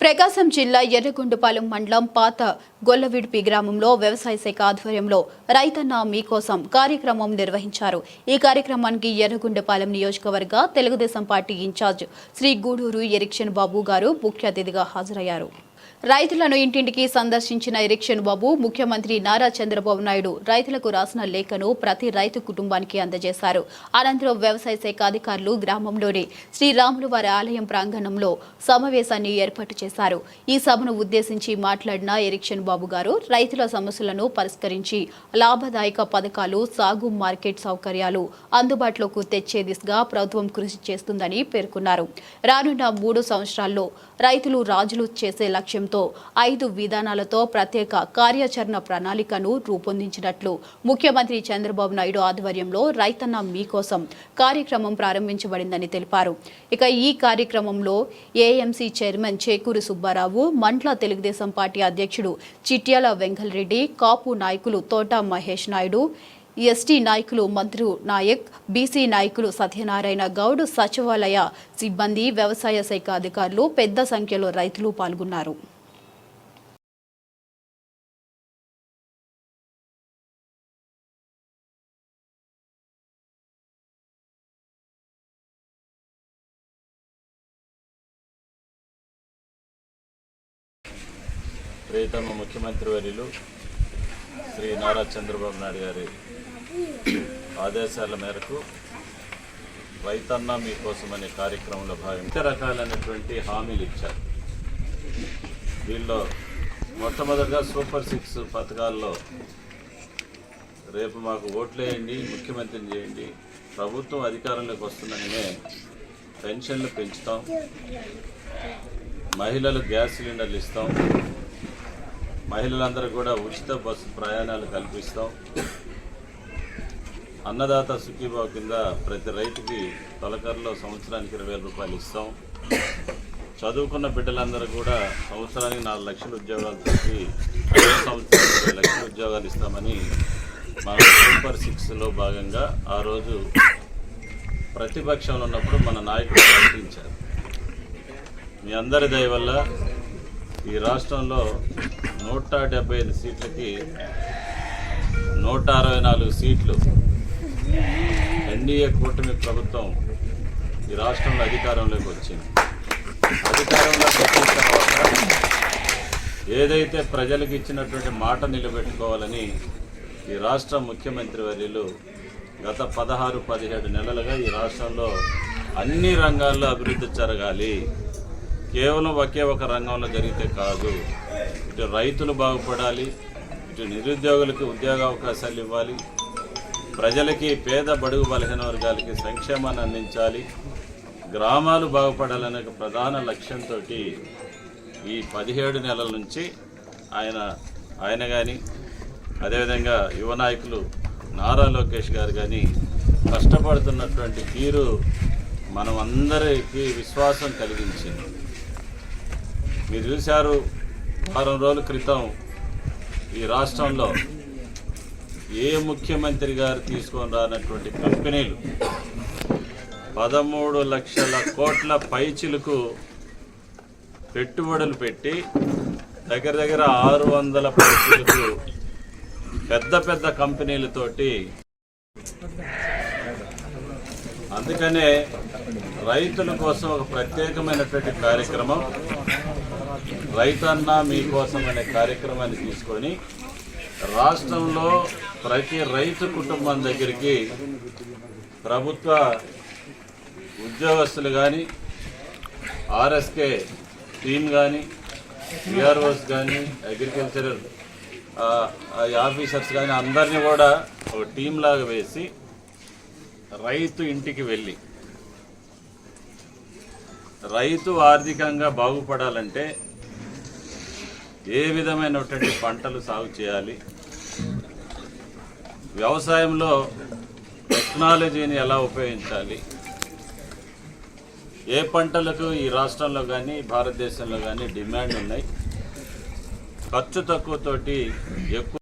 ప్రకాశం జిల్లా ఎర్రగొండపాలెం మండలం పాత గొల్లవిడిపి గ్రామంలో వ్యవసాయ శాఖ ఆధ్వర్యంలో రైతన్న మీకోసం కార్యక్రమం నిర్వహించారు. ఈ కార్యక్రమానికి ఎర్రగొండపాలెం నియోజకవర్గ Telugu Desam party incharge Shri Guduru erection Babu గారు ముఖ్య అతిథిగా హాజరయ్యారు. రైతులను ఇంటింటికి సందర్శించిన ఎరిక్షన్ బాబు ముఖ్యమంత్రి నారా చంద్రబాబు నాయుడు రైతులకు రాసిన లేఖను ప్రతి రైతు కుటుంబానికి అందజేశారు. అనంతరం వ్యవసాయ శాఖ అధికారులు గ్రామంలోని శ్రీరాములు వారి ఆలయం ప్రాంగణంలో సమావేశాన్ని ఏర్పాటు చేశారు. ఈ సభను ఉద్దేశించి మాట్లాడిన ఎరిక్షన్ బాబు గారు రైతుల సమస్యలను పరిష్కరించి లాభదాయక పథకాలు సాగు మార్కెట్ సౌకర్యాలు అందుబాటులోకి తెచ్చే దిశగా ప్రభుత్వం కృషి చేస్తుందని పేర్కొన్నారు. రానున్న మూడు సంవత్సరాల్లో రైతులు రాజులు చేసే లక్ష్యం లక్ష్యంతో ఐదు విధానాలతో ప్రత్యేక కార్యాచరణ ప్రణాళికను రూపొందించినట్లు ముఖ్యమంత్రి చంద్రబాబు నాయుడు ఆధ్వర్యంలో రైతన్న మీకోసం కార్యక్రమం ప్రారంభించబడిందని తెలిపారు. ఇక ఈ కార్యక్రమంలో AMC chairman Chekuri Subbarao Mantla Telugu Desam party అధ్యక్షుడు చిట్యాల వెంకలరెడ్డి కాపు నాయకులు తోట మహేష్ నాయుడు ఎస్టీ నాయకులు మంత్రు నాయక్ బీసీ నాయకులు సత్యనారాయణ గౌడ్ సచివాలయ సిబ్బంది వ్యవసాయ శాఖ అధికారులు పెద్ద సంఖ్యలో రైతులు పాల్గొన్నారు. ప్రియతమ ముఖ్యమంత్రి వర్యులు శ్రీ నారా చంద్రబాబు నాయుడు గారి ఆదేశాల మేరకు రైతన్న మీకోసం అనే కార్యక్రమంలో భాగంగా రకాలైనటువంటి హామీలు ఇచ్చారు. దీనిలో మొట్టమొదటిగా సూపర్ సిక్స్ పథకాల్లో రేపు మాకు ఓట్లేయండి ముఖ్యమంత్రిని చేయండి ప్రభుత్వం అధికారంలోకి వస్తుందనే పెన్షన్లు పెంచుతాం మహిళలు గ్యాస్ సిలిండర్లు ఇస్తాం మహిళలందరూ కూడా ఉచిత బస్సు ప్రయాణాలు కల్పిస్తాం. అన్నదాత సుఖీభావ కింద ప్రతి రైతుకి తొలకరలో సంవత్సరానికి ఇరవై వేల రూపాయలు ఇస్తాం. చదువుకున్న బిడ్డలందరూ కూడా సంవత్సరానికి నాలుగు లక్షల ఉద్యోగాలు పెట్టి ఐదు సంవత్సరానికి ఇరవై లక్షల ఉద్యోగాలు ఇస్తామని మన సూపర్ సిక్స్లో భాగంగా ఆ రోజు ప్రతిపక్షంలో ఉన్నప్పుడు మన నాయకుడు ప్రకటించారు. మీ అందరి దయ వల్ల ఈ రాష్ట్రంలో నూట డెబ్బై ఐదు సీట్లకి నూట అరవై నాలుగు సీట్లు ఎన్డీఏ కూటమి ప్రభుత్వం ఈ రాష్ట్రంలో అధికారంలోకి వచ్చింది. అధికారంలోకి వచ్చిన తర్వాత ఏదైతే ప్రజలకు ఇచ్చినటువంటి మాట నిలబెట్టుకోవాలని ఈ రాష్ట్ర ముఖ్యమంత్రి వర్యులు గత పదహారు పదిహేడు నెలలుగా ఈ రాష్ట్రంలో అన్ని రంగాల్లో అభివృద్ధి జరగాలి. కేవలం ఒకే ఒక రంగంలో జరిగితే కాదు. ఇటు రైతులు బాగుపడాలి ఇటు నిరుద్యోగులకు ఉద్యోగ అవకాశాలు ఇవ్వాలి ప్రజలకి పేద బడుగు బలహీన వర్గాలకి సంక్షేమాన్ని అందించాలి గ్రామాలు బాగుపడాలనే ప్రధాన లక్ష్యంతో ఈ పదిహేడు నెలల నుంచి ఆయన ఆయన కానీ అదేవిధంగా యువ నాయకులు నారా లోకేష్ గారు కానీ కష్టపడుతున్నటువంటి తీరు మనం అందరికీ విశ్వాసం కలిగించింది. మీరు చూశారు వారం రోజుల క్రితం ఈ రాష్ట్రంలో ఏ ముఖ్యమంత్రి గారు తీసుకొని రానటువంటి కంపెనీలు పదమూడు లక్షల కోట్ల పైచిలకు పెట్టుబడులు పెట్టి దగ్గర దగ్గర ఆరు వందల పైచిలకు పెద్ద పెద్ద కంపెనీలతోటి అందుకనే రైతుల కోసం ఒక ప్రత్యేకమైనటువంటి కార్యక్రమం రైతన్న మీకోసం అనే కార్యక్రమాన్ని తీసుకొని రాష్ట్రంలో ప్రతి రైతు కుటుంబం దగ్గరికి ప్రభుత్వ ఉద్యోగస్తులు కానీ ఆర్ఎస్కే టీమ్ కానీ విఆర్ఓస్ కానీ అగ్రికల్చరల్ ఆఫీసర్స్ కానీ అందరినీ కూడా ఒక టీం లాగా వేసి రైతు ఇంటికి వెళ్ళి రైతు ఆర్థికంగా బాగుపడాలంటే ఏ విధమైనటువంటి పంటలు సాగు చేయాలి వ్యవసాయంలో టెక్నాలజీని ఎలా ఉపయోగించాలి ఏ పంటలకు ఈ రాష్ట్రంలో కానీ భారతదేశంలో కానీ డిమాండ్ ఉన్నాయి. ఖర్చు తక్కువతోటి ఎక్కువ